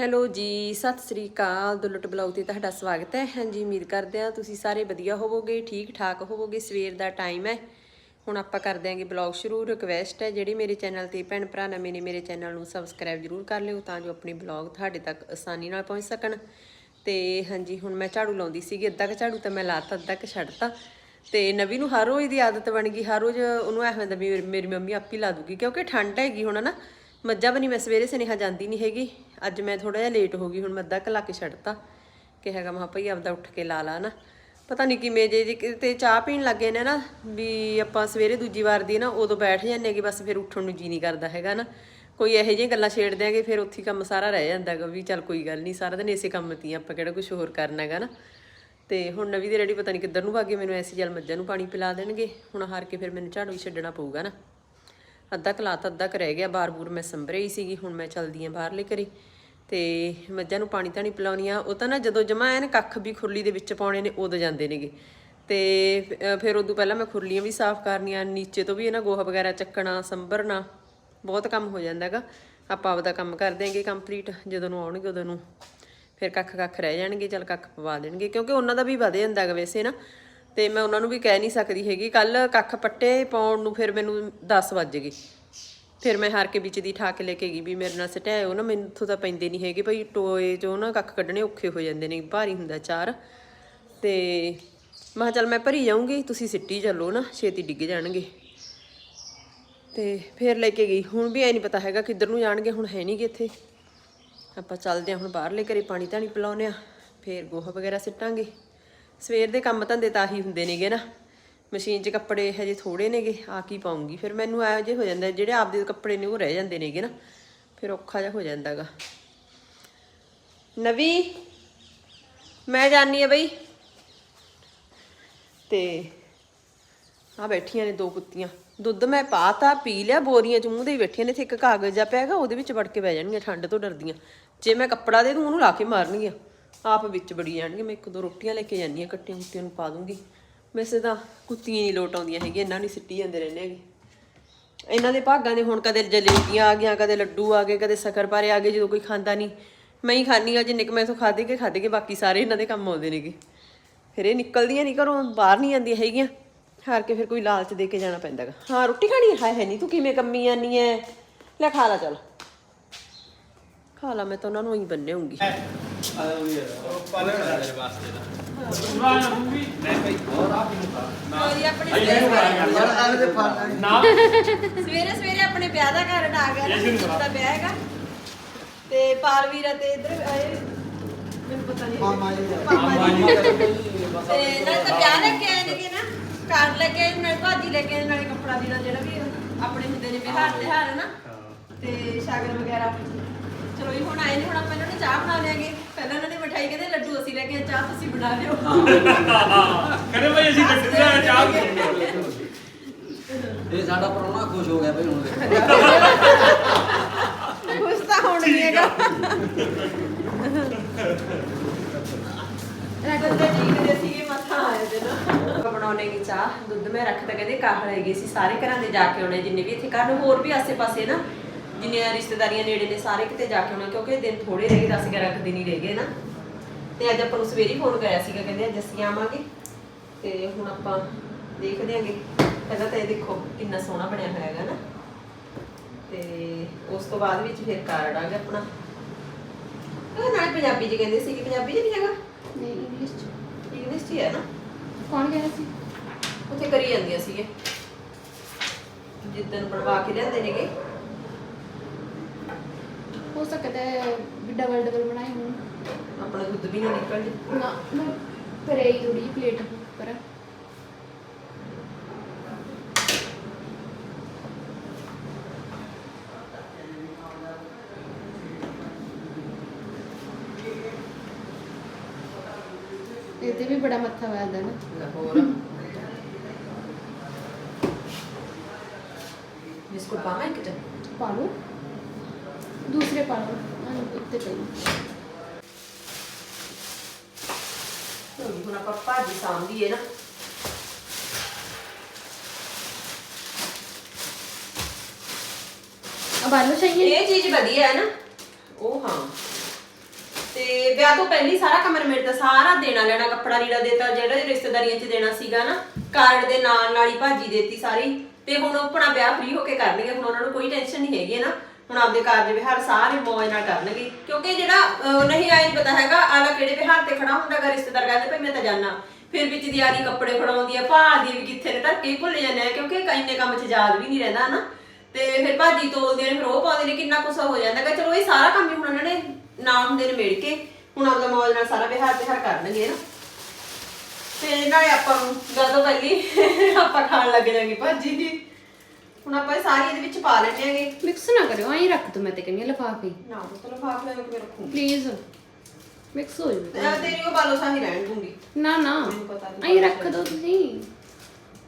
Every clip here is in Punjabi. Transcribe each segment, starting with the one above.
ਹੈਲੋ ਜੀ, ਸਤਿ ਸ੍ਰੀ ਅਕਾਲ। ਦੁੱਲਟ ਬਲੌਗ ਤੇ ਤੁਹਾਡਾ ਸਵਾਗਤ ਹੈ। ਹਾਂਜੀ, ਉਮੀਦ ਕਰਦੇ ਹਾਂ ਤੁਸੀਂ ਸਾਰੇ ਵਧੀਆ ਹੋਵੋਗੇ ਠੀਕ ਠਾਕ ਹੋਵੋਗੇ। ਸਵੇਰ ਦਾ ਟਾਈਮ ਹੈ। ਹੁਣ ਆਪਾਂ ਕਰ ਦਿਆਂਗੇ ਬਲੌਗ ਸ਼ੁਰੂ। ਰਿਕਵੈਸਟ ਹੈ, ਜਿਹੜੇ ਮੇਰੇ ਚੈਨਲ ਤੇ ਭੈਣ ਭਰਾ ਨਵੇਂ ਨੇ, ਮੇਰੇ ਚੈਨਲ ਨੂੰ ਸਬਸਕ੍ਰਾਈਬ ਜਰੂਰ ਕਰ ਲਿਓ ਤਾਂ ਜੋ ਆਪਣੀ ਬਲੌਗ ਤੁਹਾਡੇ ਤੱਕ ਆਸਾਨੀ ਨਾਲ ਪਹੁੰਚ ਸਕਣ। ਤੇ ਹਾਂਜੀ, ਹੁਣ ਮੈਂ ਝਾੜੂ ਲਾਉਂਦੀ ਸੀਗੀ, ਅੱਧਾ ਕੁ ਝਾੜੂ ਤਾਂ ਮੈਂ ਲਾਤਾ, ਅੱਧਾ ਕੁ ਛੱਡਤਾ। ਤੇ ਨਵੀ ਨੂੰ ਹਰ ਰੋਜ਼ ਦੀ ਆਦਤ ਬਣ ਗਈ, ਹਰ ਰੋਜ਼ ਉਹਨੂੰ ਐਵੇਂ ਹੁੰਦਾ ਵੀ ਮੇਰੀ- ਮੇਰੀ ਮੰਮੀ ਆਪੀ ਲਾ ਦੂਗੀ ਕਿਉਂਕਿ ਠੰਡ ਹੈਗੀ ਹੁਣ ਨਾ ਮੱਝਾਂ ਬਣੀ ਮੈਂ ਸਵੇਰੇ ਸਨੇਹਾ ਜਾਂਦੀ ਨਹੀਂ ਹੈਗੀ। ਅੱਜ ਮੈਂ ਥੋੜਾ ਜਿਹਾ ਲੇਟ ਹੋ ਗਈ, ਹੁਣ ਮੈਂ ਅੱਧਾ ਕੁ ਕੇ ਛੱਡਤਾ। ਕਿ ਹੈਗਾ ਮਹਾ ਭਈ ਆਪਦਾ ਉੱਠ ਕੇ ਲਾ ਲਾ ਨਾ। ਪਤਾ ਨਹੀਂ ਕਿਵੇਂ ਜੇ ਜੇ ਕਿਤੇ ਚਾਹ ਪੀਣ ਲੱਗੇ ਨੇ ਨਾ, ਵੀ ਆਪਾਂ ਸਵੇਰੇ ਦੂਜੀ ਵਾਰ ਦੀ ਨਾ, ਉਦੋਂ ਬੈਠ ਜਾਂਦੇ ਕਿ ਬਸ ਫਿਰ ਉੱਠਣ ਨੂੰ ਜੀ ਨਹੀਂ ਕਰਦਾ ਹੈਗਾ ਨਾ। ਕੋਈ ਇਹੋ ਜਿਹੀਆਂ ਗੱਲਾਂ ਛੇੜ ਦਿਆਂਗੇ, ਫਿਰ ਉੱਥੇ ਹੀ ਕੰਮ ਸਾਰਾ ਰਹਿ ਜਾਂਦਾ ਗਾ ਵੀ ਚੱਲ ਕੋਈ ਗੱਲ ਨਹੀਂ, ਸਾਰਾ ਦਿਨ ਇਸੇ ਕੰਮ ਤੀ ਆਪਾਂ ਕਿਹੜਾ ਕੁਝ ਹੋਰ ਕਰਨਾ ਹੈਗਾ ਨਾ। ਤੇ ਹੁਣ ਨਵੀਂ ਦੇ ਰੈਡੀ ਪਤਾ ਨਹੀਂ ਕਿੱਧਰ ਨੂੰ ਭਾਗੇ, ਮੈਨੂੰ ਐਸੀ ਜਲ ਮੱਝਾਂ ਨੂੰ ਪਾਣੀ ਪਿਲਾ ਦੇਣਗੇ। ਹੁਣ ਹਾਰ ਕੇ ਫਿਰ ਮੈਨੂੰ ਝਾੜੂ ਹੀ ਛੱਡਣਾ ਪਊਗਾ ਨਾ। ਅੱਧਾ ਕਲਾਤ ਅੱਧਾ ਕੁ ਰਹਿ ਗਿਆ ਬਾਰ-ਬੂਰ ਮੈਂ ਸੰਭਰੇ ਹੀ ਸੀਗੀ, ਹੁਣ ਮੈਂ ਚਲਦੀ ਆਂ ਬਾਹਰਲੇ ਘਰੇ। ਤੇ ਮੱਝਾਂ ਨੂੰ ਪਾਣੀ ਤਾਂ ਨਹੀਂ ਪਿਲਾਉਣੀ ਆ। ਉਹ ਤਾਂ ਨਾ ਜਦੋਂ ਜਮਾ ਐਨ ਕੱਖ ਵੀ ਖੁਰਲੀ ਦੇ ਵਿੱਚ ਪਾਉਣੇ ਨੇ, ਉਦੋਂ ਜਾਂਦੇ ਨੇਗੇ। ਤੇ ਫਿਰ ਉਦੋਂ ਪਹਿਲਾਂ ਮੈਂ ਖੁਰਲੀਆਂ ਵੀ ਸਾਫ਼ ਕਰਨੀਆਂ, ਨੀਚੇ ਤੋਂ ਵੀ ਇਹਨਾਂ ਗੋਹਾ ਵਗੈਰਾ ਚੱਕਣਾ, ਸੰਭਰਨਾ, ਬਹੁਤ ਕੰਮ ਹੋ ਜਾਂਦਾਗਾ ਆਪਾਂ ਆਪਦਾ ਕੰਮ ਕਰ ਦਿਆਂਗੇ ਕੰਪਲੀਟ ਜਦੋਂ ਨੂੰ ਆਉਣਗੇ ਉਦੋਂ ਨੂੰ। ਫਿਰ ਕੱਖ ਕੱਖ ਰਹਿ ਜਾਣਗੇ, ਚਲ ਕੱਖ ਪਵਾ ਦੇਣਗੇ, ਕਿਉਂਕਿ ਉਹਨਾਂ ਦਾ ਵੀ ਵਧੇ ਜਾਂਦਾ ਗਾ ਵੈਸੇ ਨਾ। ਤੇ ਮੈਂ ਉਹਨਾਂ ਨੂੰ ਵੀ ਕਹਿ ਨਹੀਂ ਸਕਦੀ ਹੈਗੀ ਕੱਲ ਕੱਖ ਪੱਟੇ ਪਾਉਣ ਨੂੰ ਫਿਰ ਮੈਨੂੰ 10 ਵੱਜ ਗਏ। ਫਿਰ ਮੈਂ ਹਾਰ ਕੇ ਵਿੱਚ ਦੀ ਠਾ ਕੇ ਲੈ ਕੇ ਗਈ ਵੀ ਮੇਰੇ ਨਾਲ ਸਟਾਇਓ ਨਾ, ਮੈਨੂੰ ਇੱਥੋਂ ਤਾਂ ਪੈਂਦੇ ਨਹੀਂ ਹੈਗੇ ਭਾਈ, ਟੋਏ ਜੋ ਨਾ ਕੱਖ ਕੱਢਣੇ ਔਖੇ ਹੋ ਜਾਂਦੇ ਨੇ, ਭਾਰੀ ਹੁੰਦਾ ਚਾਰ। ਤੇ ਮੈਂ ਚੱਲ ਮੈਂ ਭਰੀ ਜਾਊਂਗੀ, ਤੁਸੀਂ ਸਿੱਟੀ ਚੱਲੋ ਨਾ, ਛੇਤੀ ਡਿੱਗ ਜਾਣਗੇ। ਤੇ ਫਿਰ ਲੈ ਕੇ ਗਈ। ਹੁਣ ਵੀ ਐ ਨਹੀਂ ਪਤਾ ਹੈਗਾ ਕਿੱਧਰ ਨੂੰ ਜਾਣਗੇ, ਹੁਣ ਹੈ ਨਹੀਂਗੇ ਇੱਥੇ। ਆਪਾਂ ਚੱਲਦੇ ਹਾਂ ਹੁਣ ਬਾਹਰਲੇ ਘਰੇ, ਪਾਣੀ ਧਾਣੀ ਪਿਲਾਉਂਦੇ ਆ ਫੇਰ ਗੋਹਾ ਵਗੈਰਾ ਸਿੱਟਾਂਗੇ। ਸਵੇਰ ਦੇ ਕੰਮ ਧੰਦੇ ਤਾਂ ਹੀ ਹੁੰਦੇ ਨੇਗੇ ਨਾ। ਮਸ਼ੀਨ 'ਚ ਕੱਪੜੇ ਇਹੋ ਜਿਹੇ ਥੋੜੇ ਨੇਗੇ ਆ ਕੀ ਪਾਉਂਗੀ? ਫਿਰ ਮੈਨੂੰ ਐ ਜੇ ਹੋ ਜਾਂਦਾ, ਜਿਹੜੇ ਆਪਦੇ ਕੱਪੜੇ ਨੇ ਉਹ ਰਹਿ ਜਾਂਦੇ ਨੇਗੇ ਨਾ। ਫਿਰ ਔਖਾ ਜਿਹਾ ਹੋ ਜਾਂਦਾਗਾ। ਨਵੀ, ਮੈਂ ਜਾਣੀ ਆ ਬਈ। ਤੇ ਆ ਬੈਠੀਆਂ ਨੇ ਦੋ ਕੁੱਤੀਆਂ। ਦੁੱਧ ਮੈਂ ਪਾਤਾ, ਪੀ ਲਿਆ, ਬੋਰੀਆਂ ਚ ਮੂੰਹ ਦੇ ਹੀ ਬੈਠੀਆਂ ਨੇ, ਇੱਥੇ ਇੱਕ ਕਾਗਜ਼ ਜਾ ਪਿਆ ਹੈਗਾ, ਉਹਦੇ ਵਿੱਚ ਵੜ ਕੇ ਬਹਿ ਜਾਣਗੀਆਂ, ਠੰਡ ਤੋਂ ਡਰਦੀਆਂ। ਜੇ ਮੈਂ ਕੱਪੜਾ ਦੇ ਦੂੰ, ਉਹਨੂੰ ਲਾ ਕੇ ਮਾਰਨਗੀਆਂ। ਆਪ ਵਿੱਚ ਬੜੀ ਜਾਣਗੇ, ਮੈਂ ਇੱਕ ਦੋ ਰੋਟੀਆਂ ਲੈ ਕੇ ਜਾਂਦੀ ਹਾਂ, ਕੱਟੀਆਂ ਕੁੱਟੀਆਂ ਨੂੰ ਪਾ ਦੂੰਗੀ। ਵੈਸੇ ਤਾਂ ਕੁੱਤੀਆਂ ਨਹੀਂ ਲੋਟ ਆਉਂਦੀਆਂ ਹੈਗੀਆਂ ਇਹਨਾਂ ਨੂੰ ਸਿੱਟੀ ਜਾਂਦੇ ਰਹਿੰਦੇ ਹੈਗੇ। ਇਹਨਾਂ ਦੇ ਭਾਗਾਂ ਦੇ ਹੁਣ ਕਦੇ ਜਲੇਬੀਆਂ ਆ ਗਈਆਂ, ਕਦੇ ਲੱਡੂ ਆ ਗਏ, ਕਦੇ ਸ਼ੱਕਰਪਾਰੇ ਆ ਗਏ, ਜਦੋਂ ਕੋਈ ਖਾਂਦਾ ਨਹੀਂ। ਮੈਂ ਹੀ ਖਾਣੀ ਆ ਜਿੰਨੇ ਕੁ ਮੈਂ ਤੋਂ ਖਾਦੇ ਕੇ ਖਾਦੇ ਕੇ, ਬਾਕੀ ਸਾਰੇ ਇਹਨਾਂ ਦੇ ਕੰਮ ਆਉਂਦੇ ਨੇਗੇ। ਫਿਰ ਇਹ ਨਿਕਲਦੀਆਂ ਨਹੀਂ, ਘਰੋਂ ਬਾਹਰ ਨਹੀਂ ਜਾਂਦੀਆਂ ਹੈਗੀਆਂ। ਹਾਰ ਕੇ ਫਿਰ ਕੋਈ ਲਾਲਚ ਦੇ ਕੇ ਜਾਣਾ ਪੈਂਦਾਗਾ ਹਾਂ, ਰੋਟੀ ਖਾਣੀ ਹੈ? ਹਾਏ, ਹੈ ਨਹੀਂ। ਤੂੰ ਕਿਵੇਂ ਕੰਮੀ ਆਨੀ ਐ? ਲੈ ਖਾ ਲਾ, ਚੱਲ। ਖਾ ਲਾ, ਮੈਂ ਤਾਂ ਉਹਨਾਂ ਨੂੰ ਹੀ ਬੰਨੇਉਂਗੀ ਸਵੇਰੇ ਸਵੇਰੇ ਆਪਣੇ ਵਿਆਹ ਦਾ ਕਾਰਨ ਆ ਗਿਆ ਨਾ ਦਾ ਵਿਆਹ ਹੈਗਾ। ਤੇ ਪਾਲਵੀਰ ਤੇ ਇਧਰ ਆਏ। ਮੈਨੂੰ ਪਤਾ ਨਹੀਂ। ਮਾਮਾ ਜੀ ਤੇ ਨਾਲ ਤਾਂ ਵਿਆਹ ਲੈ ਕੇ ਆਏ ਨੇਗੇ ਨਾ। ਕਾਰ ਲੈ ਕੇ ਆਏ ਨਾਲ ਭਾਜੀ ਲੈ ਕੇ ਆਏ ਨਾਲੇ ਕੱਪੜਾ ਦੇਣਾ ਜਿਹੜਾ ਵੀ ਆਪਣੇ ਹੁੰਦੇ ਨੇ ਵਿਹਾਰ ਤਿਹਾਰ ਨਾ ਤੇ ਸ਼ਾਗਰ ਵਗੈਰਾ ਚਲੋ ਹੁਣ ਆਏ ਨੇ ਹੁਣ ਆਪਾਂ ਇਹਨਾਂ ਨੂੰ ਚਾਹ ਬਣਾ ਲਿਆਂਗੇ। ਪਹਿਲਾਂ ਇਹਨਾਂ ਨੇ ਮਠਾਈ ਕਹਿੰਦੇ ਲੱਡੂ ਅਸੀਂ ਲੈ ਕੇ ਆਏ, ਚਾਹ ਤੁਸੀਂ ਬਣਾ ਲਿਓ। ਕਹਿੰਦੇ ਭਾਈ ਅਸੀਂ ਲੱਡੂ ਦਾ ਚਾਹ ਇਹ ਸਾਡਾ ਪ੍ਰਾਹੁਣਾ ਖੁਸ਼ ਹੋ ਗਿਆ ਭਾਈ ਹੁਣ। ਤਾਂ ਹੋਣ ਨਹੀਂ ਹੈਗਾ। ਬੰਦੇ ਠੀਕ ਦੇ ਸੀਗੇ ਮੱਥਾ ਆਏ ਦੇ ਨਾ ਬਣਾਉਣੇ ਦੀ ਚਾਹ। ਦੁੱਧ ਮੈਂ ਰੱਖਦਾ ਕਹਿੰਦੇ ਕਾਹਲ ਹੈਗੇ ਸੀ ਸਾਰੇ ਘਰਾਂ ਦੇ ਜਾ ਕੇ ਆਉਣੇ ਜਿੰਨੇ ਵੀ ਇੱਥੇ ਘਰ ਹੋਰ ਵੀ ਆਸੇ-ਪਾਸੇ ਨਾ। ਜਿੰਨੀਆਂ ਰਿਸ਼ਤੇਦਾਰੀਆਂ ਨੇੜੇ ਨੇ ਸਾਰੇ ਕਿਤੇ ਜਾ ਕੇ ਆਉਣਾ ਕਿਉਂਕਿ ਦਿਨ ਥੋੜੇ ਰਹਿ ਗਏ 10 11 ਕੁ ਦਿਨ ਹੀ ਰਹਿ ਗਏ ਨਾ। ਤੇ ਅੱਜ ਆਪਾਂ ਨੂੰ ਸਵੇਰੇ ਫੋਨ ਕਰਿਆ ਸੀਗਾ ਕਹਿੰਦੇ ਅੱਜ ਅਸੀਂ ਆਵਾਂਗੇ। ਤੇ ਹੁਣ ਆਪਾਂ ਦੇਖਦੇ ਆਂਗੇ। ਪਹਿਲਾਂ ਤਾਂ ਇਹ ਦੇਖੋ ਕਿੰਨਾ ਸੋਹਣਾ ਬਣਿਆ ਹੋਇਆ ਹੈਗਾ ਨਾ। ਤੇ ਉਸ ਤੋਂ ਬਾਅਦ ਵਿੱਚ ਫਿਰ ਕਾਰਡ ਆ ਗਿਆ ਆਪਣਾ। ਇਹ ਨਾਲ ਪੰਜਾਬੀ ਚ ਕਹਿੰਦੇ ਸੀ ਕਿ ਪੰਜਾਬੀ ਚ ਨਹੀਂ ਹੈਗਾ? ਨਹੀਂ ਇੰਗਲਿਸ਼ ਚ। ਇੰਗਲਿਸ਼ ਚ ਹੀ ਹੈ ਨਾ। ਕੌਣ ਕਹਿ ਰਿਹਾ ਸੀ? ਉੱਥੇ ਕਰੀ ਜਾਂਦੀਆਂ ਸੀਗੇ। ਜਿੱਦਣ ਬਣਵਾ ਕੇ ਲਿਆਂਦੇ ਨੇਗੇ। ਹੋ ਸਕਦਾ ਹੈ ਵੀ ਡਬਲ ਡਬਲ ਬਣਾਏ ਹੋਣ। ਆਪਣਾ ਦੁੱਧ ਵੀ ਨਾ ਨਿਕਲ ਜੇ। ਨਾ ਮੈਂ ਕਰੇ ਹੀ ਥੋੜੀ ਪਲੇਟ ਪਰ ਇਹਦੇ ਵੀ ਬੜਾ ਮੱਥਾ ਵੱਜਦਾ ਨਾ। ਲਾਹੌਰ ਬਿਸਕੁਟ ਪਾਵਾਂ ਇੱਕ ਚ ਪਾ ਲਓ। ਦੂਸਰੇ ਪਾਸੇ ਹਾਂ ਉੱਤੇ ਪਈ। ਹੁਣ ਆਪਾਂ ਭਾਜੀ ਸਾਂਭੀਏ ਨਾ। ਅਬਾਲੋ ਚਾਹੀਏ ਇਹ ਚੀਜ਼ ਵਧੀਆ ਹੈ ਨਾ। ਉਹ ਹਾਂ। ਤੇ ਵਿਆਹ ਤੋਂ ਪਹਿਲੀ ਸਾਰਾ ਕਮਰ ਮੇਰੇ ਦਾ ਸਾਰਾ ਦੇਣਾ ਲੈਣਾ ਕੱਪੜਾ ਲੀੜਾ ਦੇਤਾ ਜਿਹੜਾ ਰਿਸ਼ਤੇਦਾਰੀਆਂ 'ਚ ਦੇਣਾ ਸੀਗਾ ਨਾ ਕਾਰਡ ਦੇ ਨਾਲ ਨਾਲ ਹੀ ਭਾਜੀ ਦੇਤੀ ਸਾਰੀ। ਤੇ ਹੁਣ ਆਪਣਾ ਵਿਆਹ ਫ੍ਰੀ ਹੋ ਕੇ ਕਰਨਗੇ ਹੁਣ ਉਹਨਾਂ ਨੂੰ ਕੋਈ ਟੈਨਸ਼ਨ ਨਹੀਂ ਹੈਗੀ ਨਾ। ਹੁਣ ਆਪਦੇ ਕਾਰਜ ਵਿਹਾਰ ਸਾਰੇ ਮੌਜ ਨਾਲ ਕਰਨਗੇ। ਕਿਉਂਕਿ ਜਿਹੜਾ ਅਹ, ਨਹੀਂ ਆਈ ਪਤਾ ਹੈਗਾ ਆਲਾ ਕਿਹੜੇ ਵਿਹਾਰ ਤੇ ਖੜਾ ਹੁੰਦਾਗਾ ਰਿਸ਼ਤੇਦਾਰ ਕਹਿੰਦੇ ਭਈ ਮੈਂ ਤਾਂ ਜਾਣਾ ਫਿਰ ਵਿੱਚ ਦੀ ਆਲੀ ਕੱਪੜੇ ਫੜਾਉਂਦੀ ਆ ਭਾਲਦੀ ਵੀ ਕਿੱਥੇ ਨੇ ਤਾਂ ਕੀ ਭੁੱਲ ਜਾਂਦੇ ਆ ਕਿਉਂਕਿ ਇੰਨੇ ਕੰਮ 'ਚ ਯਾਦ ਵੀ ਨਹੀਂ ਰਹਿੰਦਾ ਨਾ ਤੇ ਫਿਰ ਭਾਜੀ ਤੋਲਦੇ ਨੇ ਫਿਰ ਉਹ ਪਾਉਂਦੇ ਨੇ ਕਿੰਨਾ ਕੁਛ ਹੋ ਜਾਂਦਾ ਗਾ ਚਲੋ ਇਹ ਸਾਰਾ ਕੰਮ ਹੀ ਹੁਣ ਉਹਨਾਂ ਨੇ ਨਾਮ ਹੁੰਦੇ ਨੇ ਮਿਲ ਕੇ ਹੁਣ ਆਪਦਾ ਮੌਜ ਨਾਲ ਸਾਰਾ ਵਿਹਾਰ ਤਿਹਾਰ ਕਰਨਗੇ ਨਾ ਤੇ ਨਾਲੇ ਆਪਾਂ ਨੂੰ ਜਦੋਂ ਪਹਿਲੀ ਆਪਾਂ ਖਾਣ ਲੱਗ ਜਾਾਂਗੇ ਭਾਜੀ। ਹੁਣ ਆਪਾਂ ਇਹ ਸਾਰੀ ਇਹਦੇ ਵਿੱਚ ਪਾ ਲੈਣੇ ਆਂਗੇ ਮਿਕਸ ਨਾ ਕਰਿਓ ਐਂ ਰੱਖ ਦੋ ਮੈਂ ਤੇ ਕਹਿੰਦੀ ਲਫਾਫੇ। ਨਾ ਮਤਲਬ ਫਾਫ ਲੈ ਕੇ ਰੱਖੂੰਗੀ ਪਲੀਜ਼ ਮਿਕਸ ਹੋ ਜਾਵੇ ਤੇ ਤੇਰੀ ਉਹ ਬਾਲੋ ਸਾਹੀ ਰਹਿਣ ਦੂੰਗੀ। ਨਾ ਨਾ। ਪਤਾ ਨਹੀਂ ਐਂ ਰੱਖ ਦੋ ਤੁਸੀਂ।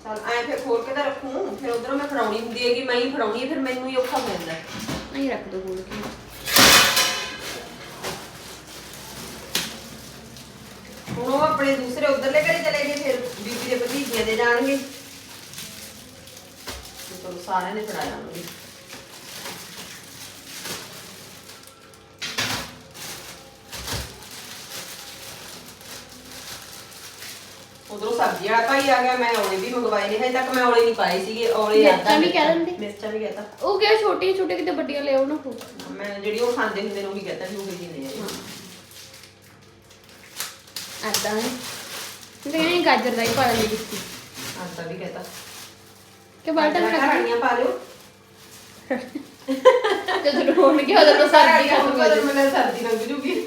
ਚਲ ਐ ਫਿਰ ਖੋਲ ਕੇ ਤਾਂ ਰੱਖੂ। ਫਿਰ ਉਧਰੋਂ ਮੈਂ ਫੜਾਉਣੀ ਹੁੰਦੀ ਹੈਗੀ ਮੈਂ ਹੀ ਫੜਾਉਣੀ ਹੈ ਫਿਰ ਮੈਨੂੰ ਹੀ ਔਖਾ ਹੈ। ਐਂ ਰੱਖ ਦੋ ਬੋਲ ਕੇ। ਹੁਣ ਉਹ ਆਪਣੇ ਦੂਸਰੇ ਉਧਰਲੇ ਘਰੇ ਚਲੇ ਗਏ ਫਿਰ ਬੀਬੀ ਦੇ ਭਤੀਜੇ ਦੇ ਜਾਣਗੇ। ਤੁਹਾਨੂੰ ਸਾਰਿਆਂ ਨੇ ਫੜਾ ਜਾਣਗੇ ਉਧਰੋਂ ਸਬਜ਼ੀ ਵਾਲਾ ਭਾਈ ਆ ਗਿਆ ਮੈਂ ਔਲੇ ਵੀ ਮੰਗਵਾਏ ਨੇ ਹਜੇ ਤੱਕ ਮੈਂ ਔਲੇ ਨਹੀਂ ਪਾਏ ਸੀਗੇ ਔਲੇ ਮਿਰਚਾਂ ਵੀ ਕਹਿ ਦਿੰਦੇ। ਮਿਰਚਾਂ ਵੀ ਕਹਤਾ। ਉਹ ਕਿਹਾ ਛੋਟੇ ਛੋਟੇ ਕਿਤੇ ਵੱਡੀਆਂ ਲਿਆਓ ਨਾ ਹੋ ਮੈਂ ਜਿਹੜੀ ਉਹ ਖਾਂਦੇ ਹੁੰਦੇ ਨੇ ਉਹ ਵੀ ਕਹਤਾ ਵੀ ਉਹ ਜੀ ਨੇ ਐਦਾਂ ਹੈ। ਤੇ ਇਹ ਗਾਜਰ ਦਾ ਹੀ ਪਾ ਲੈਂਦੀ ਦਿੱਤੀ ਆਟਾ ਵੀ ਕਹਤਾ। ਕਿ ਬਾਲਟਾ ਮੈਂ ਰੱਖ ਹਰੀਆਂ ਪਾ ਲਿਓ। ਜਦੋਂ ਹੋਣਗੇ ਉਦੋਂ ਤਾਂ ਸਰਦੀ ਖਾਊਗਾ ਖਾਊਗਾ ਤਾਂ ਮੈਨੂੰ ਸਰਦੀ ਲੱਗ ਜੂਗੀ।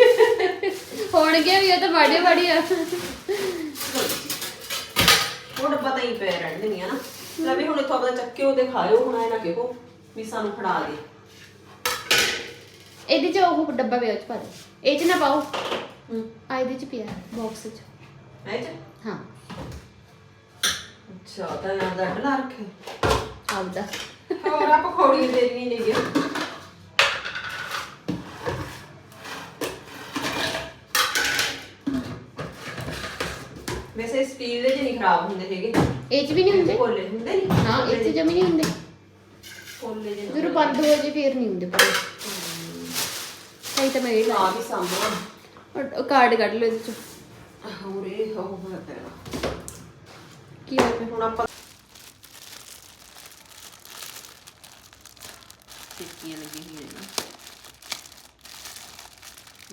ਹੋਣਗੇ ਵੀ ਉਹ ਤਾਂ ਬਾੜੇ ਬਾੜੀ ਆ। ਉਹ ਡੱਬਾ ਤਾਂ ਹੀ ਪੈ ਰਹਿਣ ਦੇਣੀਆਂ ਨਾ। ਲੈ ਵੀ ਹੁਣ ਇੱਥੋਂ ਆਪਦਾ ਚੱਕਿਓ ਤੇ ਖਾਇਓ ਹੁਣ ਨਾ ਕਿਹੋ ਵੀ ਸਾਨੂੰ ਫੜਾ ਦੇ। ਇਹਦੇ ਚ ਉਹ ਡੱਬਾ ਪਿਆ ਉਹ ਚ ਪਾ ਦੇ। ਇਹ ਚ ਨਾ ਪਾਓ। ਹੂੰ। ਆ ਇਹਦੇ ਚ ਪਿਆ ਬਾਕਸ ਚ। ਚ? ਹਾਂ। ਅੱਛਾ ਤਾਂ ਯਾਰ ਦਾ ਢਲਾ ਰੱਖੇ ਆਪਦਾ ਹੋਰ ਆ ਪਕੌੜੀ ਦੇ ਨਹੀਂ ਨੇ ਗਿਆ ਵੈਸੇ ਸਟੀਲ ਦੇ ਨਹੀਂ ਖਰਾਬ ਹੁੰਦੇ ਹੈਗੇ। ਇਹ ਚ ਵੀ ਨਹੀਂ ਹੁੰਦੇ? ਕੋਲੇ ਹੁੰਦੇ ਨਹੀਂ ਹਾਂ ਇਹ ਚ ਜਮੀ ਨਹੀਂ ਹੁੰਦੇ। ਕੋਲੇ ਦੇ ਜਦੋਂ ਬੰਦ ਹੋ ਜੇ ਫੇਰ ਨਹੀਂ ਹੁੰਦੇ ਪਰ। ਸਹੀ ਤਾਂ ਮੈਂ ਇਹ ਨਾ ਵੀ ਸਾਂਭੋ। ਲਾ ਕਾਰਡ ਕੱਢ ਲਓ ਇਹਦੇ ਚ। ਹੋਰੇ ਹੋ ਹੋਇਆ ਪਿਆ। ਕੀ ਹੋਇਆ ਪਿਆ? ਹੁਣ ਆਪਾਂ ਟਿੱਕੀਆਂ ਲੱਗੀ ਹੋਈਆਂ ਨੇ ਨਾ।